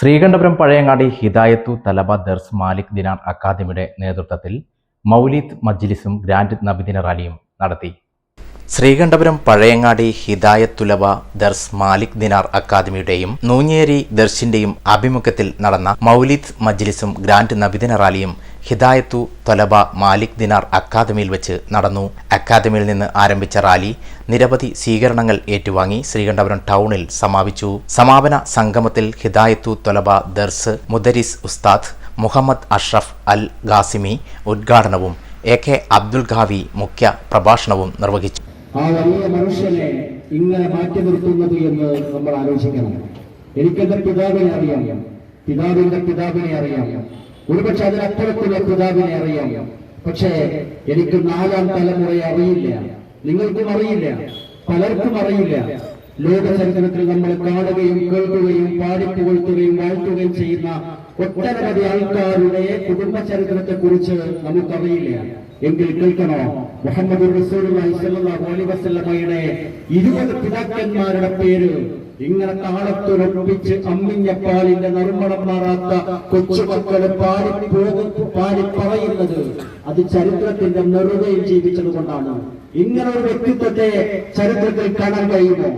ശ്രീകണ്ഠപുരം പഴയങ്ങാടി ഹിദായത്തു തലബ ദർസ് മാലിക് ദിനാർ അക്കാദമിയുടെ നേതൃത്വത്തിൽ മൗലിദ് മജ്ലിസും ഗ്രാൻഡ് നബിദിന റാലിയും നടത്തി. ശ്രീകണ്ഠപുരം പഴയങ്ങാടി ഹിദായത്തുലവ ദർസ് മാലിക് ദിനാർ അക്കാദമിയുടെയും നൂഞ്ഞേരി ദർശിന്റെയും ആഭിമുഖ്യത്തിൽ നടന്ന മൗലിദ് മജ്ലിസും ഗ്രാൻഡ് നബിദിന റാലിയും ഹിദായത്തു തൊലബ മാലിക് ദിനാർ അക്കാദമിയിൽ വെച്ച് നടന്നു. അക്കാദമിയിൽ നിന്ന് ആരംഭിച്ച റാലി നിരവധി സ്വീകരണങ്ങൾ ഏറ്റുവാങ്ങി ശ്രീകണ്ഠപുരം ടൗണിൽ സമാപിച്ചു. സമാപന സംഗമത്തിൽ ഹിദായത്തു തൊലബ ദർസ് മുദരിസ് ഉസ്താദ് മുഹമ്മദ് അഷ്റഫ് അൽ ഗാസിമി ഉദ്ഘാടനവും എ കെ അബ്ദുൽ ഖാവി മുഖ്യ പ്രഭാഷണവും നിർവഹിച്ചു. ആ വലിയ മനുഷ്യനെ ഇങ്ങനെ മാറ്റി നിർത്തുന്നത് എന്ന് നമ്മൾ ആലോചിക്കണം. എനിക്കെന്റെ പിതാവിനെ അറിയാം. പിതാവിന്റെ പിതാവിനെ അറിയാം. ഒരുപക്ഷെ അതിനപ്പുറത്തുള്ള പിതാവിനെ അറിയാം. പക്ഷേ എനിക്ക് നാലാം തലമുറയെ അറിയില്ല. നിങ്ങൾക്കും അറിയില്ല. പലർക്കും അറിയില്ല. ലോക ചരിത്രത്തിൽ നമ്മൾ കാണുകയും കേൾക്കുകയും പാടിപ്പുകഴ്ത്തുകയും വാഴ്ത്തുകയും ചെയ്യുന്ന ഒട്ടനവധി ആൾക്കാരുടെ കുടുംബ ചരിത്രത്തെ കുറിച്ച് നമുക്കറിയില്ല. എങ്കിൽ കേൾക്കണോ? മുഹമ്മദ് സ്വല്ലല്ലാഹു അലൈഹി ഇരുപത് പിതാക്കന്മാരുടെ പേര് ഇങ്ങനെ താളത്തുറപ്പിച്ച് അമ്മിഞ്ഞപ്പാലിന്റെ നറുമണം മാറാത്ത കൊച്ചുമക്കൾ പാടി പോകും പാടി പറയുന്നത് അത് ചരിത്രത്തിന്റെ നെറുകയിൽ ജീവിച്ചത് കൊണ്ടാണ് ഇങ്ങനെ ഒരു വ്യക്തിത്വത്തെ ചരിത്രത്തിൽ കാണാൻ കഴിയുമോ?